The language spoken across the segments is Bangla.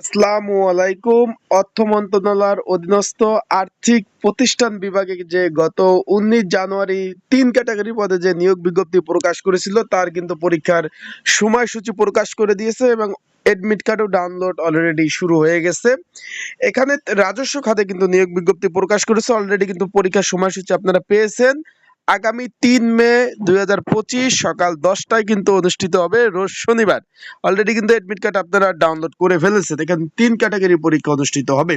আসসালামু আলাইকুম। অর্থ মন্ত্রণালয়ের অধীনস্থ আর্থিক প্রতিষ্ঠান বিভাগে যে গত উনিশ জানুয়ারি তিন ক্যাটাগরি পদে যে নিয়োগ বিজ্ঞপ্তি প্রকাশ করেছিল, তার কিন্তু পরীক্ষার সময়সূচি প্রকাশ করে দিয়েছে এবং এডমিট কার্ডও ডাউনলোড অলরেডি শুরু হয়ে গেছে। এখানে রাজস্ব খাতে কিন্তু নিয়োগ বিজ্ঞপ্তি প্রকাশ করেছে। অলরেডি কিন্তু পরীক্ষার সময়সূচি আপনারা পেয়েছেন। আগামী তিন মে দু হাজার পঁচিশ সকাল দশটায় কিন্তু অনুষ্ঠিত হবে রোজ শনিবার। অলরেডি কিন্তু এডমিট কার্ড আপনারা ডাউনলোড করে ফেলেছেন। এখানে তিন ক্যাটাগরি পরীক্ষা অনুষ্ঠিত হবে।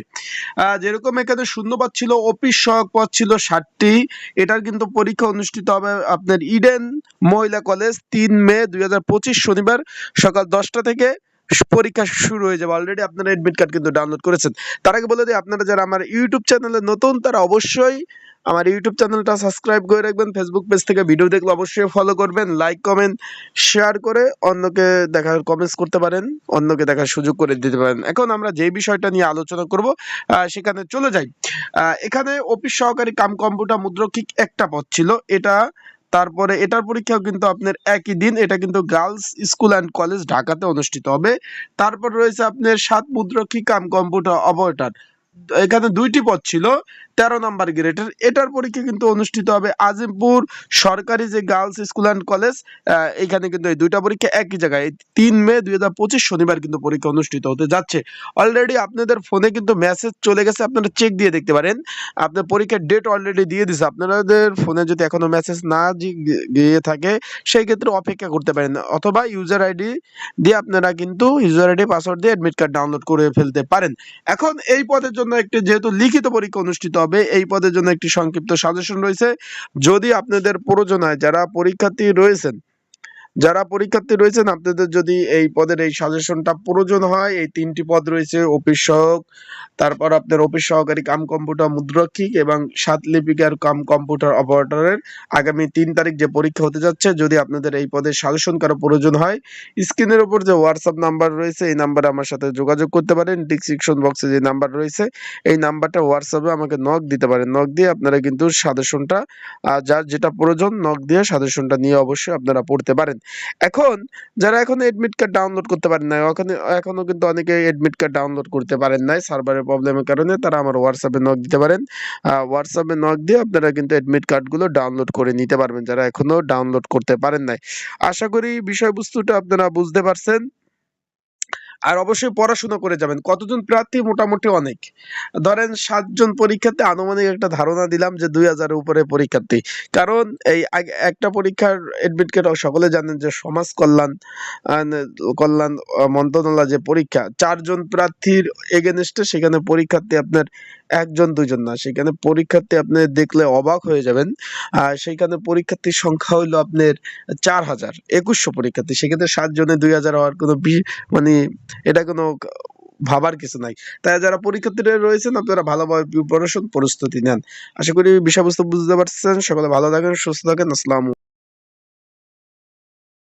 যেরকম এখানে শূন্যপদ ছিল অফিস সহক পদ ছিল ষাটটি। এটার কিন্তু পরীক্ষা অনুষ্ঠিত হবে আপনার ইডেন মহিলা কলেজ তিন মে দু হাজার পঁচিশ শনিবার সকাল দশটা থেকে। পরীক্ষা শুরু হয়ে যাবে। অলরেডি আপনারা এডমিট কার্ড কিন্তু ডাউনলোড করেছেন। তার আগে বলে দিই, আপনারা যারা আমার ইউটিউব চ্যানেলে নতুন, তারা অবশ্যই আমার ইউটিউব চ্যানেলটা সাবস্ক্রাইব করে রাখবেন। ফেসবুক পেজ থেকে ভিডিও দেখলে অবশ্যই ফলো করবেন। লাইক কমেন্ট শেয়ার করে অন্যকে দেখার কমেন্টস করতে পারেন। অন্যকে দেখার সুযোগ করে দিতে পারেন। এখন আমরা যে বিষয়টা নিয়ে আলোচনা করব সেখানে চলে যাই। এখানে অফিস সহকারী কাম কম্পিউটার মুদ্রকিক একটা পদ ছিল। এটা তারপরে এটার পরীক্ষাও কিন্তু আপনার একই দিন। এটা কিন্তু গার্লস স্কুল অ্যান্ড কলেজ ঢাকাতে অনুষ্ঠিত হবে। তারপর রয়েছে আপনার সাত মুদ্রক্ষী কাম কম্পিউটার অপারেটর। এখানে দুইটি পদ ছিল। তেরো নম্বর গ্রেডের। এটার পরীক্ষা কিন্তু অনুষ্ঠিত হবে আজিমপুর সরকারি যে গার্লস স্কুল অ্যান্ড কলেজ এখানে কিন্তু এই দুইটা পরীক্ষা একই জায়গায়। তিন মে দুই হাজার পঁচিশ শনিবার কিন্তু পরীক্ষা অনুষ্ঠিত হতে যাচ্ছে। অলরেডি আপনাদের ফোনে কিন্তু মেসেজ চলে গেছে, আপনারা চেক দিয়ে দেখতে পারেন। আপনার পরীক্ষার ডেট অলরেডি দিয়ে দিছে। আপনাদের ফোনে যদি এখনও মেসেজ না গিয়ে থাকে, সেই ক্ষেত্রে অপেক্ষা করতে পারেন। অথবা ইউজার আইডি দিয়ে আপনারা কিন্তু ইউজার আইডি পাসওয়ার্ড দিয়ে অ্যাডমিট কার্ড ডাউনলোড করে ফেলতে পারেন। এখন এই পদের জন্য একটি যেহেতু লিখিত পরীক্ষা অনুষ্ঠিত হবে এই পদের জন্য একটি সংক্ষিপ্ত সাজেশন রয়েছে। যদি আপনাদের প্রয়োজন হয় যারা পরীক্ষার্থী রয়েছেন যারা পরীক্ষার্থী রয়েছেন, আপনাদের যদি এই পদের এই সাজেশনটা প্রয়োজন হয়, এই তিনটি পদ রয়েছে, অফিস সহক, তারপর আপনার অফিস সহকারী কাম কম্পিউটার মুদ্রক্ষিক এবং সাত লিপিকার কাম কম্পিউটার অপারেটরের আগামী তিন তারিখ যে পরীক্ষা হতে যাচ্ছে, যদি আপনাদের এই পদের সাজেশন কারও প্রয়োজন হয়, স্ক্রিনের উপর যে হোয়াটসঅ্যাপ নাম্বার রয়েছে, এই নাম্বারে আমার সাথে যোগাযোগ করতে পারেন। ডিসক্রিপশন বক্সে যে নাম্বার রয়েছে, এই নাম্বারটা হোয়াটসঅ্যাপে আমাকে নক দিতে পারেন। নক দিয়ে আপনারা কিন্তু সাজেশনটা যার যেটা প্রয়োজন নক দিয়ে সাজেশনটা নিয়ে অবশ্যই আপনারা পড়তে পারেন। এখন যারা এখন এডমিট কার্ড ডাউনলোড করতে পারেন না ওখানে, এখনও কিন্তু অনেকে এডমিট কার্ড ডাউনলোড করতে পারেন নাই সার্ভারের প্রবলেমের কারণে তারা আমার হোয়াটসঅ্যাপে নক দিতে পারেন। হোয়াটসঅ্যাপে নক দিয়ে আপনারা কিন্তু এডমিট কার্ডগুলো ডাউনলোড করে নিতে পারবেন, যারা এখনও ডাউনলোড করতে পারেন নাই। আশা করি বিষয়বস্তুটা আপনারা বুঝতে পারছেন। আর অবশ্যই পড়াশোনা করে যাবেন। কতজন প্রার্থী? মোটামুটি অনেক। ধরেন সাতজন পরীক্ষাতে আনুমানিক একটা ধারণা দিলাম যে দুই হাজারের উপরে পরীক্ষার্থী। কারণ এই একটা পরীক্ষার এডমিট কার্ড সকলে জানেন যে সমাজ কল্যাণ কল্যাণ মন্ত্রণালয় যে পরীক্ষা, চারজন প্রার্থীর এগেনস্টে সেখানে পরীক্ষার্থী আপনার একজন দুজন না। সেখানে পরীক্ষার্থী আপনি দেখলে অবাক হয়ে যাবেন। আর সেইখানে পরীক্ষার্থীর সংখ্যা হইল আপনার চার হাজার, একুশশো পরীক্ষার্থী। সেক্ষেত্রে সাত জনে দুই হাজার হওয়ার কোনো মানে এটা কোনো ভাবার কিছু নাই। তাই যারা পরীক্ষার্থীরা রয়েছেন, আপনারা ভালোভাবে প্রিপারেশন প্রস্তুতি নেন। আশা করি বিষয়বস্তু বুঝতে পারছেন। সকলে ভালো থাকেন, সুস্থ থাকেন। আসসালামু